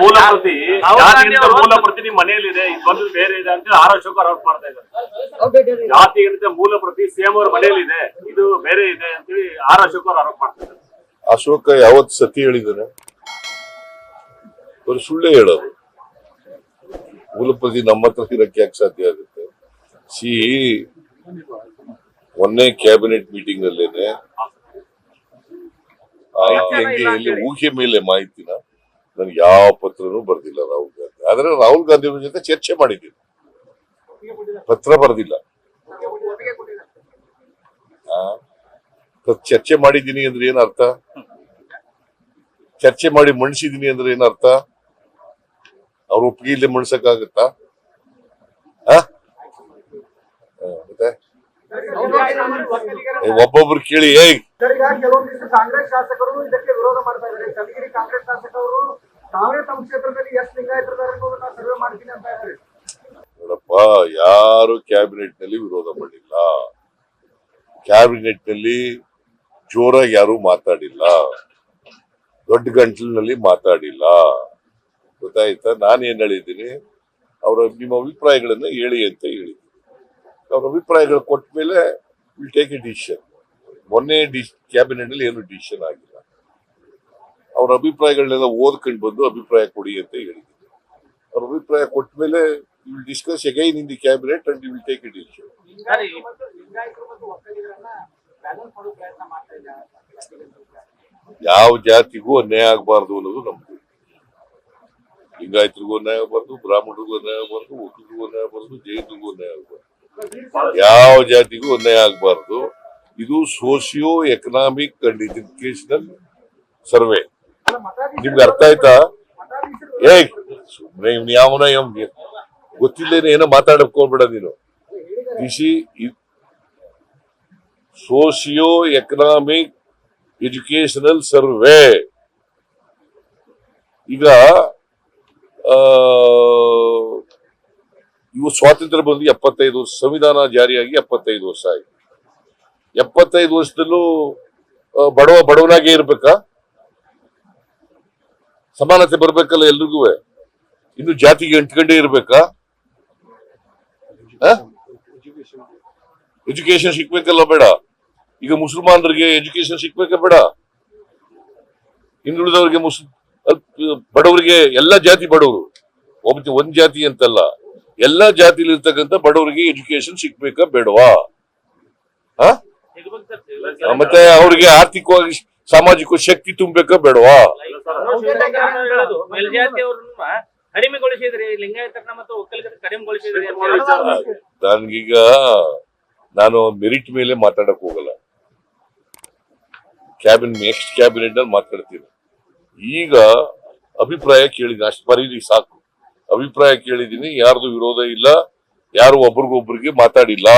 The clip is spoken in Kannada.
ಮೂಲ ಪ್ರತಿ ಮೂಲ ಪ್ರತಿ ನಿಮ್ ಮನೆಯಲ್ಲಿದೆ ಇದು. ಬಂದು ಬೇರೆ ಇದೆ ಅಂತ ಆರ್ ಅಶೋಕ್ ಆರೋಪ ಮಾಡ್ತಾ ಇದ್ದಾರೆ. ಜಾತಿ ಮೂಲ ಪ್ರತಿ ಸಿಎಂ ಅವ್ರ ಮನೆಯಲ್ಲಿದೆ ಇದು. ಬೇರೆ ಇದೆ ಅಂತೇಳಿ ಆರ್ ಅಶೋಕ್ ಅವ್ರು ಆರೋಪ ಮಾಡ್ತಾ ಇದ್ದಾರೆ. ಅಶೋಕ ಯಾವತ್ ಸತಿ ಹೇಳಿದಾನೆ ಒಂದು ಸುಳ್ಳೇ ಹೇಳೋದು. ಮೂಲಪ್ರತಿ ನಮ್ಮ ಹತ್ರ ಇರಕ್ಕೆ ಯಾಕೆ ಸಾಧ್ಯ ಆಗುತ್ತೆ? ಸಿ ಮೊನ್ನೆ ಕ್ಯಾಬಿನೆಟ್ ಮೀಟಿಂಗ್ ಅಲ್ಲೇನೆ ಹೆಂಗೆ ಇಲ್ಲಿ ಊಹೆ ಮೇಲೆ ಮಾಹಿತಿನ ನನ್ಗೆ ಯಾವ ಪತ್ರನೂ ಬರ್ದಿಲ್ಲ ರಾಹುಲ್ ಗಾಂಧಿ. ಆದ್ರೆ ರಾಹುಲ್ ಗಾಂಧಿ ಅವ್ರ ಜೊತೆ ಚರ್ಚೆ ಮಾಡಿದ್ದೀನಿ ಪತ್ರ ಬರ್ದಿಲ್ಲ. ಆ? ಚರ್ಚೆ ಮಾಡಿದ್ದೀನಿ ಅಂದ್ರೆ ಏನ್ ಅರ್ಥ? ಚರ್ಚೆ ಮಾಡಿ ಮಣಿಸಿದೀನಿ ಅಂದ್ರೆ ಏನರ್ಥ ಅವ್ರ ಒಪ್ಪಿಗೆ ಇಲ್ಲೇ ಮಣ್ಸಕ್ಕಾಗತ್ತಾ ಆ? ಆ, ಮತ್ತೆ ಏ, ಒಬ್ಬೊಬ್ರು ಕೇಳಿ ಹೇಗ್ ಕಾಂಗ್ರೆಸ್ ಶಾಸಕರು ಇದಕ್ಕೆ ವಿರೋಧ ಮಾಡ್ತಾ ಇದ್ದಾರೆ. ಕಲಗಿರಿ ಕಾಂಗ್ರೆಸ್ ಶಾಸಕರು ತಾವೇ ತಮ್ಮ ಕ್ಷೇತ್ರದಲ್ಲಿ ಎಷ್ಟು ಲಿಂಗಾಯತರಿದ್ದಾರೆ ಅನ್ನೋದನ್ನ ಸರ್ವೆ ಮಾಡ್ತೀನಿ ಅಂತ ಇದ್ದಾರೆ. ನೋಡಪ್ಪ ಯಾರು ಕ್ಯಾಬಿನೆಟ್ನಲ್ಲಿ ವಿರೋಧ ಮಾಡಿಲ್ಲ? ಕ್ಯಾಬಿನೆಟ್ನಲ್ಲಿ ಜೋರಾಗಿ ಯಾರು ಮಾತಾಡಿಲ್ಲ. ದೊಡ್ಡ ಗಂಟಲಿನಲ್ಲಿ ಮಾತಾಡಿಲ್ಲ. ಗೊತ್ತಾಯ್ತಾ? ನಾನು ಏನ್ ಹೇಳಿದ್ದೀನಿ? ಅವರ ನಿಮ್ಮ ಅಭಿಪ್ರಾಯಗಳನ್ನ ಹೇಳಿ ಅಂತ ಹೇಳಿದ್ದೀನಿ. ಅವ್ರ ಅಭಿಪ್ರಾಯಗಳು ಕೊಟ್ಟ ಮೇಲೆ ವಿಲ್ ಟೇಕ್ ಎ ಡಿಸಿಷನ್ ಮೊನ್ನೆ ಡಿಶ್ ಕ್ಯಾಬಿನೆಟ್ ಅಲ್ಲಿ ಏನು ಡಿಸಿಷನ್ ಆಗಿಲ್ಲ. ಅವ್ರ ಅಭಿಪ್ರಾಯಗಳನ್ನೆಲ್ಲ ಓದ್ಕೊಂಡು ಬಂದು ಅಭಿಪ್ರಾಯ ಕೊಡಿ ಅಂತ ಹೇಳಿದ್ದೀನಿ ಅವ್ರ ಅಭಿಪ್ರಾಯ ಕೊಟ್ಟ ಮೇಲೆ will discuss again in the cabinet and will take it issue ಯಾವ ಜಾತಿಗೂ ಅನ್ಯಾಯ ಆಗಬಾರ್ದು ಅನ್ನೋದು ನಮ್ದು. ಲಿಂಗಾಯತರಿಗೂ ಅನ್ಯಾಯ ಆಗಬಾರ್ದು ಬ್ರಾಹ್ಮಣರಿಗೂ ಅನ್ಯಾಯ ಆಗಬಾರ್ದು ಒಕ್ಕಲಿಗೂ ಅನ್ಯಾಯ ಆಗಬಾರ್ದು ಜೈನರಿಗೂ ಅನ್ಯಾಯ ಆಗಬಾರ್ದು. ಯಾವ ಜಾತಿಗೂ ಒಂದೇ ಆಗಬಾರ್ದು. ಇದು socio economic and educational survey. ನಿಮ್ಗೆ ಅರ್ಥ ಆಯ್ತಾ? ಏಯ್ ಸುಮ್ಮನೆ ಇವ್ನು ಯಾವನ ಗೊತ್ತಿಲ್ಲ ಏನೋ ಮಾತಾಡಕ್ ನೀನು. ಇಸಿ ಸೋಶಿಯೋ ಎಕನಾಮಿಕ್ ಎಜುಕೇಶನಲ್ ಸರ್ವೆ. ಈಗ ಇವು ಸ್ವಾತಂತ್ರ್ಯ ಬಂದು ಎಪ್ಪತ್ತೈದು ವರ್ಷ ಸಂವಿಧಾನ ಜಾರಿಯಾಗಿ ಎಪ್ಪತ್ತೈದು ವರ್ಷ ಆಯ್ತು. ಎಪ್ಪತ್ತೈದು ವರ್ಷದಲ್ಲೂ ಬಡವ ಬಡವನಾಗೇ ಇರ್ಬೇಕಾ? ಸಮಾನತೆ ಬರ್ಬೇಕಲ್ಲ ಎಲ್ರಿಗೂ? ಇನ್ನು ಜಾತಿಗೆ ಅಂಟ್ಕೊಂಡೇ ಇರ್ಬೇಕಾ? ಎಜುಕೇಶನ್ ಸಿಕ್ಬೇಕಲ್ಲ ಬೇಡ. ಈಗ ಮುಸಲ್ಮಾನರಿಗೆ ಎಜುಕೇಶನ್ ಸಿಕ್ಬೇಕ ಬೇಡ. ಹಿಂದುಳಿದವರಿಗೆ ಮುಸ್ ಬಡವರಿಗೆ ಎಲ್ಲ ಜಾತಿ ಬಡವರು. ಒಬ್ಬ ಒಂದ್ ಜಾತಿ ಅಂತಲ್ಲ. ಎಲ್ಲಾ ಜಾತಿಲಿ ಇರ್ತಕ್ಕಂಥ ಬಡವರಿಗೆ ಎಜುಕೇಶನ್ ಬೇಡವಾ? ಸಿಗ್ಬೇಕು ಸರ್, ಮತ್ತೆ ಅವ್ರಿಗೆ ಆರ್ಥಿಕವಾಗಿ ಸಾಮಾಜಿಕ ಶಕ್ತಿ ತುಂಬಬೇಕಾ ಬೇಡವಾ? ನನಗೀಗ ನಾನು ಮೆರಿಟ್ ಮೇಲೆ ಮಾತಾಡಕ್ ಹೋಗಲ್ಲ. ಕ್ಯಾಬಿನ್ ನೆಕ್ಸ್ಟ್ ಕ್ಯಾಬಿನೆಟ್ ಅಲ್ಲಿ ಮಾತಾಡ್ತೀನಿ. ಈಗ ಅಭಿಪ್ರಾಯ ಕೇಳಿದ್ದೀನಿ ಅಷ್ಟು ಬರೀರಿ ಸಾಕು. ಅಭಿಪ್ರಾಯ ಕೇಳಿದೀನಿ ಯಾರ್ದು ವಿರೋಧ ಇಲ್ಲ ಯಾರು ಒಬ್ರಿಗೊಬ್ರಿಗೆ ಮಾತಾಡಿಲ್ಲ.